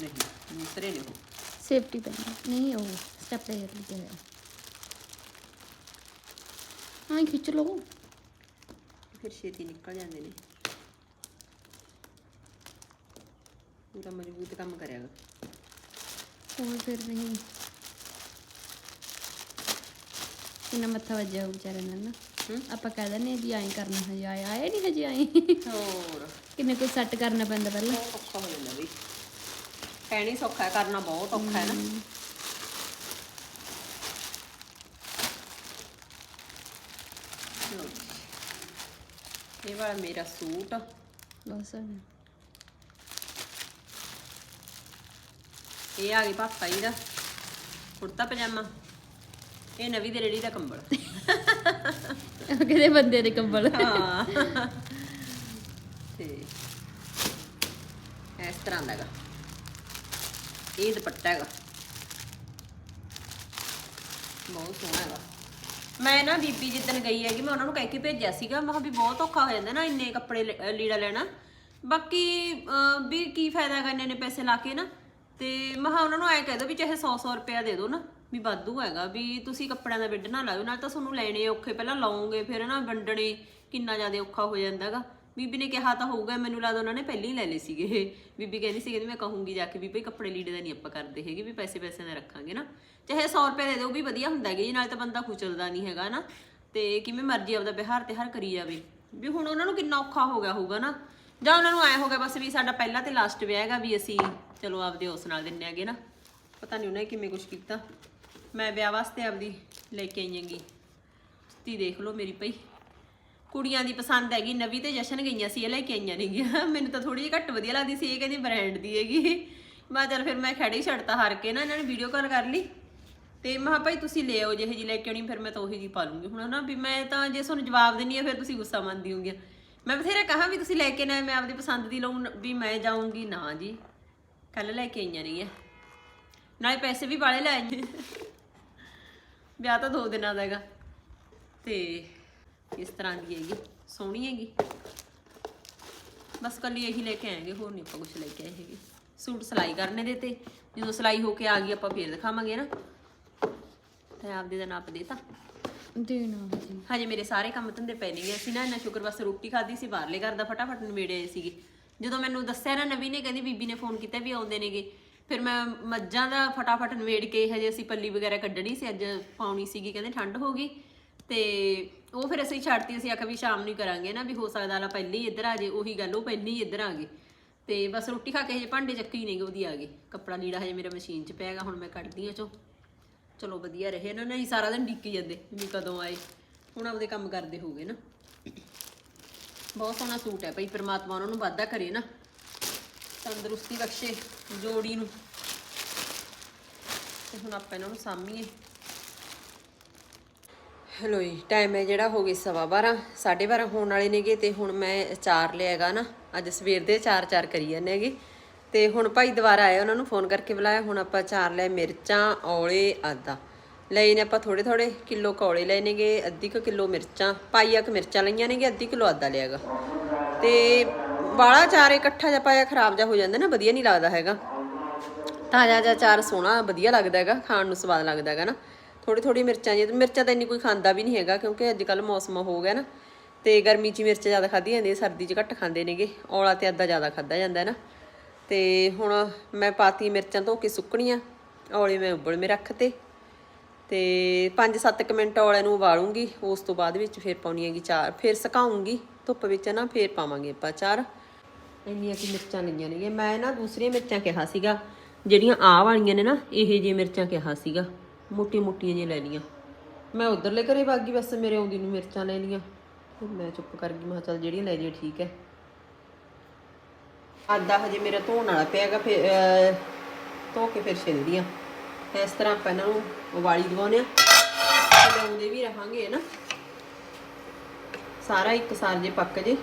ਨਹੀਂ ਦੂਸਰੇ ਨੇ ਉਹ। ਸੇਫਟੀ ਪੈਨ ਨਹੀਂ ਉਹ ਸਟੈਪ ਲਾਇਰ ਲਿਖਿਆ ਹੋਇਆ ਹਾਂ ਖਿੱਚ ਲਓ। ਫਿਰ ਛੇਤੀ ਨਿਕਲ ਜਾਂਦੇ ਨੇ। ਪੂਰਾ ਮਜ਼ਬੂਤ ਕੰਮ ਕਰਿਆਗਾ ਹੋਰ ਫਿਰ ਨਹੀਂ ਇਹਨਾਂ ਮੱਥਾ ਵੱਜਿਆ ਹੋਊ ਵਿਚਾਰੇ ਨਾਲ ਨਾ। ਆਪਾਂ ਕਹਿ ਦਿੰਦੇ ਹਾਂ ਵੀ ਐਂ ਕਰਨਾ ਹਜੇ ਆਇਆ ਆਇਆ ਨਹੀਂ ਹਜੇ ਆਏ। ਹੋਰ। ਕਿੰਨੇ ਕੁ ਸੈੱਟ ਕਰਨਾ ਪੈਂਦਾ ਪਹਿਲਾਂ। ਬਹੁਤ ਔਖਾ ਹੋ ਜਾਂਦਾ ਵੀ ਕਹਿਣੀ ਸੌਖਾ ਹੈ ਕਰਨਾ ਬਹੁਤ ਔਖਾ ਹੈ ਨਾ। ਲਓ ਜੀ। ਇਹ ਵਾਲਾ ਮੇਰਾ ਸੂਟ। ਬਸ। ਹੋ ਗਿਆ। ਇਹ ਆ ਗਈ ਪਾਪਾ ਜੀ ਦਾ ਕੁੜਤਾ ਪਜਾਮਾ। ਇਹ ਨਵੀਂ ਦੇ ਰੇੜੀ ਦਾ ਕੰਬਲ। ਕਿਹਦੇ ਬੰਦੇ ਦੇ ਕੰਬਲ? ਹਾਂ। ਤੇ ਇਸ ਤਰ੍ਹਾਂ ਦਾ ਹੈਗਾ। ਇਹ ਦੁਪੱਟਾ ਹੈਗਾ। ਬਹੁਤ ਸੋਹਣਾ ਹੈਗਾ। ਮੈਂ ਨਾ ਬੀਬੀ ਜਿੱਦਣ ਗਈ ਹੈਗੀ ਮੈਂ ਉਹਨਾਂ ਨੂੰ ਕਹਿ ਕੇ ਭੇਜਿਆ ਸੀਗਾ। ਮੈਂ ਕਿਹਾ ਵੀ ਬਹੁਤ ਔਖਾ ਹੋ ਜਾਂਦਾ ਨਾ ਇੰਨੇ ਕੱਪੜੇ ਲ- ਲੀੜਾ ਲੈਣਾ। ਬਾਕੀ ਅਹ, ਵੀ ਕੀ ਫਾਇਦਾ ਹੈਗਾ ਇੰਨੇ ਇੰਨੇ ਪੈਸੇ ਲਾ ਕੇ ਨਾ? ਤੇ ਮੈਂ ਕਿਹਾ ਉਹਨਾਂ ਨੂੰ ਐ ਕਹਿ ਦੋ ਵੀ ਚਾਹੇ 100 100 ਰੁਪਇਆ ਦੇ ਦਿਓ ਨਾ। ਵੀ ਵਾਧੂ ਹੈਗਾ ਵੀ ਤੁਸੀਂ ਕੱਪੜਿਆਂ ਦਾ ਬਿੱਡ ਨਾ ਲਾਓ ਨਾਲ ਤਾਂ ਤੁਹਾਨੂੰ ਲੈਣੇ ਔਖੇ, ਪਹਿਲਾਂ ਲਾਓਗੇ, ਫਿਰ ਨਾ ਵੰਡਣੇ ਕਿੰਨਾ ਜ਼ਿਆਦਾ ਔਖਾ ਹੋ ਜਾਂਦਾਗਾ ਬੀਬੀ ਨੇ ਕਿਹਾ ਤਾਂ ਹੋਊਗਾ, ਮੈਨੂੰ ਲੱਗਦਾ ਉਹਨਾਂ ਨੇ ਪਹਿਲਾਂ ਹੀ ਲੈ ਲਏ ਸੀਗੇ। ਇਹ ਬੀਬੀ ਕਹਿੰਦੀ ਸੀ, ਕਹਿੰਦੀ ਮੈਂ ਕਹੂੰਗੀ ਜਾ ਕੇ ਵੀ ਭਈ ਕੱਪੜੇ ਲੀੜੇ ਦਾ ਨਹੀਂ ਆਪਾਂ ਕਰਦੇ ਹੈਗੇ, ਵੀ ਪੈਸੇ ਪੈਸੇ ਦਾ ਰੱਖਾਂਗੇ ਨਾ। ਚਾਹੇ 100 ਰੁਪਏ ਦੇ ਦਿਓ ਵੀ ਵਧੀਆ ਹੁੰਦਾ ਹੈਗਾ ਜੀ, ਨਾਲ ਤਾਂ ਬੰਦਾ ਖੁਚਲਦਾ ਨਹੀਂ ਹੈਗਾ ਨਾ। ਤੇ ਕਿਵੇਂ ਮਰਜ਼ੀ ਆਪਦਾ ਵਿਹਾਰ ਤੇ ਹਰ ਕਰੀ ਜਾਵੇ। ਵੀ ਹੁਣ ਉਹਨਾਂ ਨੂੰ ਕਿੰਨਾ ਔਖਾ ਹੋ ਗਿਆ ਹੋਊਗਾ ਨਾ। ਜਾਂ ਉਹਨਾਂ ਨੂੰ ਐ ਹੋ ਗਿਆ ਬਸ ਵੀ ਸਾਡਾ ਪਹਿਲਾ ਤੇ ਲਾਸਟ ਵਿਆਹ ਹੈਗਾ, ਵੀ ਅਸੀਂ ਚਲੋ ਆਪਦੇ ਉਸ ਨਾਲ ਦਿੰਨੇ ਆਗੇ ਨਾ। ਪਤਾ ਨਹੀਂ ਉਹਨੇ ਕਿਵੇਂ ਕੁਝ ਕੀਤਾ। ਮੈਂ ਵਿਆਹ ਵਾਸਤੇ ਆਪਦੀ ਲੈ ਕੇ ਆਈ ਆਂਗੀ ਤੀ ਦੇਖ ਲਓ ਮੇਰੀ ਭਈ ਕੁੜੀਆਂ ਦੀ ਪਸੰਦ ਹੈਗੀ, ਨਵੀਂ ਤੇ ਜਸ਼ਨ ਗਈਆਂ ਸੀ, ਇਹ ਲੈ ਕੇ ਆਈਆਂ ਨੇਗੀਆਂ। ਮੈਨੂੰ ਤਾਂ ਥੋੜੀ ਜਿਹੀ ਘੱਟ ਵਧੀਆ ਲੱਗਦੀ ਸੀ, ਇਹ ਕਹਿੰਦੀ ਬ੍ਰਾਂਡ ਦੀ ਹੈਗੀ। ਮੈਂ ਕਿਹਾ ਚੱਲ ਫਿਰ ਮੈਂ ਖੜੇ ਹੀ ਛੱਡਤਾ ਹਾਰ ਕੇ ਨਾ, ਇਹਨਾਂ ਨੇ ਵੀਡੀਓ ਕਾਲ ਕਰ ਲਈ। ਤੇ ਮੈਂ ਕਿਹਾ, ਭਾਈ ਤੁਸੀਂ ਲੈ ਆਓ ਜਿਹੇ ਜੀ ਲੈ ਕੇ ਆਉਣੀ, ਫਿਰ ਮੈਂ ਤਾਂ ਉਹੀ ਜੀ ਪਾ ਲੂੰਗੀ। ਹੁਣ ਨਾ ਵੀ ਮੈਂ ਤਾਂ ਜੇ ਤੁਹਾਨੂੰ ਜਵਾਬ ਦਿੰਨੀ ਆ, ਫਿਰ ਤੁਸੀਂ ਗੁੱਸਾ ਮੰਨਦੀ ਹੋਗੇ ਮੈਂ ਬਥੇਰਾ ਕਹਾ ਵੀ ਤੁਸੀਂ ਲੈ ਕੇ ਨਾ, ਮੈਂ ਆਪਦੀ ਪਸੰਦ ਦੀ ਲਊਂ, ਵੀ ਮੈਂ ਜਾਊਂਗੀ ਨਾ ਜੀ। ਕੱਲ ਲੈ ਕੇ ਆਈਆਂ ਨਹੀਂ ਹੈ ਨਾਲੇ ਪੈਸੇ ਵੀ ਵਾਲੇ ਲੈ ਆਈਆਂ। ਵਿਆਹ ਤਾਂ ਦੋ ਦਿਨਾਂ ਦਾ ਹੈਗਾ। ਤੇ ਇਸ ਤਰ੍ਹਾਂ ਦੀ ਹੈਗੀ? ਸੋਹਣੀ ਹੈਗੀ। ਬਸ ਕੱਲੀ ਇਹੀ ਲੈ ਕੇ ਆਏਗੇ ਹੋਰ ਨਹੀਂ ਆਪਾਂ ਕੁਝ ਲੈ ਕੇ ਆਏ ਹੈਗੇ। ਸੂਟ ਸਿਲਾਈ ਕਰਨੇ ਦੇ ਤੇ ਜਦੋਂ ਸਿਲਾਈ ਹੋ ਕੇ ਆ ਗਈ ਆਪਾਂ ਫੇਰ ਦਿਖਾਵਾਂਗੇ ਨਾ। ਤੇ ਆਪਦੇ ਦਾ ਨਾਪ ਦੇਤਾ। ਦੇਣਾ ਜੀ। ਹਜੇ ਮੇਰੇ ਸਾਰੇ ਕੰਮ ਧੰਦੇ ਪੈ ਨੇਗੇ। ਅਸੀਂ ਨਾ ਇੰਨਾ ਸ਼ੁਕਰ ਬਸ ਰੋਟੀ ਖਾਧੀ ਸੀ ਬਾਹਰਲੇ ਘਰ ਦਾ ਫਟਾਫਟ ਨਵੇੜੇ ਆਏ ਸੀਗੇ। ਜਦੋਂ ਮੈਨੂੰ ਦੱਸਿਆ ਨਾ ਨਵੀ ਨੇ ਕਹਿੰਦੀ ਬੀਬੀ ਨੇ ਫੋਨ ਕੀਤਾ ਵੀ ਆਉਂਦੇ ਨੇਗੇ। ਫਿਰ ਮੈਂ ਮੱਝਾਂ ਦਾ ਫਟਾਫਟ ਨਵੇੜ ਕੇ ਹਜੇ ਅਸੀਂ ਪੱਲੀ ਵਗੈਰਾ ਕੱਢਣੀ ਸੀ, ਅੱਜ ਪਾਉਣੀ ਸੀਗੀ, ਕਹਿੰਦੇ ਠੰਡ ਹੋ ਗਈ। ਤੇ ਉਹ ਫਿਰ ਅਸੀਂ ਛੱਡਤੀ, ਅਸੀਂ ਆਖਿਆ ਵੀ ਸ਼ਾਮ ਨੂੰ ਹੀ ਕਰਾਂਗੇ ਨਾ, ਵੀ ਹੋ ਸਕਦਾ ਲਾ ਪਹਿਲੇ ਹੀ ਇੱਧਰ ਆ ਜੇ, ਉਹੀ ਗੱਲ, ਉਹ ਪਹਿਲੀ ਹੀ ਇੱਧਰ ਆ ਗਏ। ਤੇ ਬਸ ਰੋਟੀ ਖਾ ਕੇ ਹਜੇ ਭਾਂਡੇ ਚੱਕੀ ਨੇਗੇ ਉਹਦੀ ਆ ਗਏ ਕੱਪੜਾ ਲੀੜਾ ਹਜੇ ਮੇਰੇ ਮਸ਼ੀਨ 'ਚ ਪਿਆਗਾ ਹੁਣ ਮੈਂ ਕੱਢਦੀ ਆ ਚੋ। ਚਲੋ ਵਧੀਆ ਰਹੇ ਨਾ, ਨਹੀਂ ਸਾਰਾ ਦਿਨ ਡਿੱਕੀ ਜਾਂਦੇ, ਵੀ ਕਦੋਂ ਆਏ। ਹੁਣ ਆਪਦੇ ਕੰਮ ਕਰਦੇ ਹੋਗੇ ਨਾ। ਬਹੁਤ ਸੋਹਣਾ ਸੂਟ ਹੈ ਭਾਈ, ਪ੍ਰਮਾਤਮਾ ਉਹਨਾਂ ਨੂੰ ਵਾਧਾ ਕਰੇ ਨਾ। ਤੰਦਰੁਸਤੀ ਬਖਸ਼ੇ ਜੋੜੀ ਨੂੰ। ਤੇ ਹੁਣ ਆਪਾਂ ਇਹਨਾਂ ਨੂੰ ਸਾਂਭੀਏ। ਹੈਲੋ ਜੀ ਟਾਈਮ ਹੈ ਜਿਹੜਾ, ਹੋ ਗਿਆ ਸਵਾ 12 12:30 ਹੋਣ ਵਾਲੇ ਨੇਗੇ ਤੇ ਹੁਣ ਮੈਂ ਅਚਾਰ ਲਿਆਗਾ ਨਾ। ਅੱਜ ਸਵੇਰ ਦੇ ਚਾਰ ਚਾਰ ਕਰੀ ਜਾਂਦੇ ਹੈਗੇ। ਤੇ ਹੁਣ ਭਾਈ ਦੁਬਾਰਾ ਆਏ ਉਹਨਾਂ ਨੂੰ ਫੋਨ ਕਰਕੇ ਬੁਲਾਇਆ। ਹੁਣ ਆਪਾਂ ਚਾਰ ਲੈ ਮਿਰਚਾਂ, ਔਲੇ, ਆਦਾ। ਲਏ ਨੇ ਆਪਾਂ ਥੋੜੇ ਥੋੜੇ ਕਿਲੋ ਕੌਲੇ ਲਏ ਨੇਗੇ, ਅੱਧੀ ਕੁ ਕਿਲੋ ਮਿਰਚਾਂ। ਪਾਈਆ ਕੁ ਮਿਰਚਾਂ ਲਈਆਂ ਨੇਗੇ ਅੱਧੀ ਕਿਲੋ ਆਦਾ ਲਿਆਗਾ। ਤੇ ਬਾਲਾ ਚਾਰ ਇਕੱਠਾ ਜਿਹਾ ਪਾਇਆ, ਖਰਾਬ ਜਿਹਾ ਹੋ ਜਾਂਦਾ ਨਾ, ਵਧੀਆ ਨਹੀਂ ਲੱਗਦਾ ਹੈਗਾ। ਤਾਜ਼ਾ ਜਿਹਾ ਚਾਰ ਸੋਹਣਾ, ਵਧੀਆ ਲੱਗਦਾ ਹੈਗਾ, ਖਾਣ ਨੂੰ ਸਵਾਦ ਲੱਗਦਾ ਹੈਗਾ ਨਾ। ਥੋੜੀ ਥੋੜੀ ਮਿਰਚਾਂ ਜੀ ਮਿਰਚਾਂ ਤਾਂ ਇੰਨੀ ਕੋਈ ਖਾਂਦਾ ਵੀ ਨਹੀਂ ਹੈਗਾ, ਕਿਉਂਕਿ ਅੱਜ ਕੱਲ ਮੌਸਮ ਹੋ ਗਿਆ ਨਾ। ਤੇ ਗਰਮੀ 'ਚ ਹੀ ਮਿਰਚ ਜ਼ਿਆਦਾ ਖਾਧੀ ਜਾਂਦੀ ਹੈ ਸਰਦੀ 'ਚ ਘੱਟ ਖਾਂਦੇ ਨੇਗੇ, ਔਲਾ ਤੇ ਅੱਧਾ ਜ਼ਿਆਦਾ ਖਾਧਾ ਜਾਂਦਾ ਹੈ ਨਾ। ਤੇ ਹੁਣ ਮੈਂ ਪਾਤੀ ਮਿਰਚਾਂ ਧੋ ਕੇ ਸੁੱਕਣੀਆਂ, ਔਲੇ ਮੈਂ ਉਬਲ ਮੇ ਰੱਖਤੇ ਤੇ। 5-7 ਮਿੰਟ ਔਲੇ ਨੂੰ ਉਬਾਲੂੰਗੀ, ਉਸ ਤੋਂ ਬਾਅਦ ਵਿੱਚ ਫਿਰ ਪਾਉਣੀ ਹੈਗੀ ਚਾਰ, ਫਿਰ ਸੁਕਾਉਂਗੀ, ਧੁੱਪ ਵਿੱਚ ਨਾ ਫਿਰ ਪਾਵਾਂਗੇ ਆਪਾਂ ਚਾਰ। ਇੰਨੀਆਂ ਕਿ ਮਿਰਚਾਂ ਲਈਆਂ ਨੇਗੀਆਂ। ਮੈਂ ਨਾ ਦੂਸਰੀਆਂ ਮਿਰਚਾਂ ਕਿਹਾ ਸੀਗਾ, ਜਿਹੜੀਆਂ ਆਹ ਵਾਲੀਆਂ ਨੇ ਨਾ, ਇਹ ਜਿਹੀਆਂ ਮਿਰਚਾਂ ਕਿਹਾ ਸੀਗਾ ਮੋਟੀ ਮੋਟੀਆਂ ਜਿਹੀਆਂ ਲੈ ਲਈਆਂ। ਮੈਂ ਉਧਰਲੇ ਘਰੇ ਬਾਗੀ ਬਸ ਮੇਰੇ ਆਉਂਦੀ ਨੂੰ ਮਿਰਚਾਂ ਲੈ ਲਈਆਂ। ਫਿਰ ਮੈਂ ਚੁੱਪ ਕਰ ਗਈ, ਮੈਂ ਚੱਲ ਜਿਹੜੀਆਂ ਲੈ ਜੇ ਠੀਕ ਹੈ। ਆਦਾ ਹਜੇ ਮੇਰਾ ਧੋਣ ਵਾਲਾ ਪਿਆਗਾ ਫਿਰ ਧੋ ਕੇ ਫਿਰ ਛਿਲਦੀਆਂ ਇਸ ਤਰ੍ਹਾਂ ਆਪਾਂ ਇਹਨਾਂ ਨੂੰ ਉਬਾਲੀ ਦਵਾਉਂਦੇ ਆ। ਲਾਉਂਦੇ ਵੀ ਰਹਾਂਗੇ ਨਾ। ਸਾਰਾ ਇੱਕ ਸਾਰ ਜੇ ਪੱਕ ਜੇ।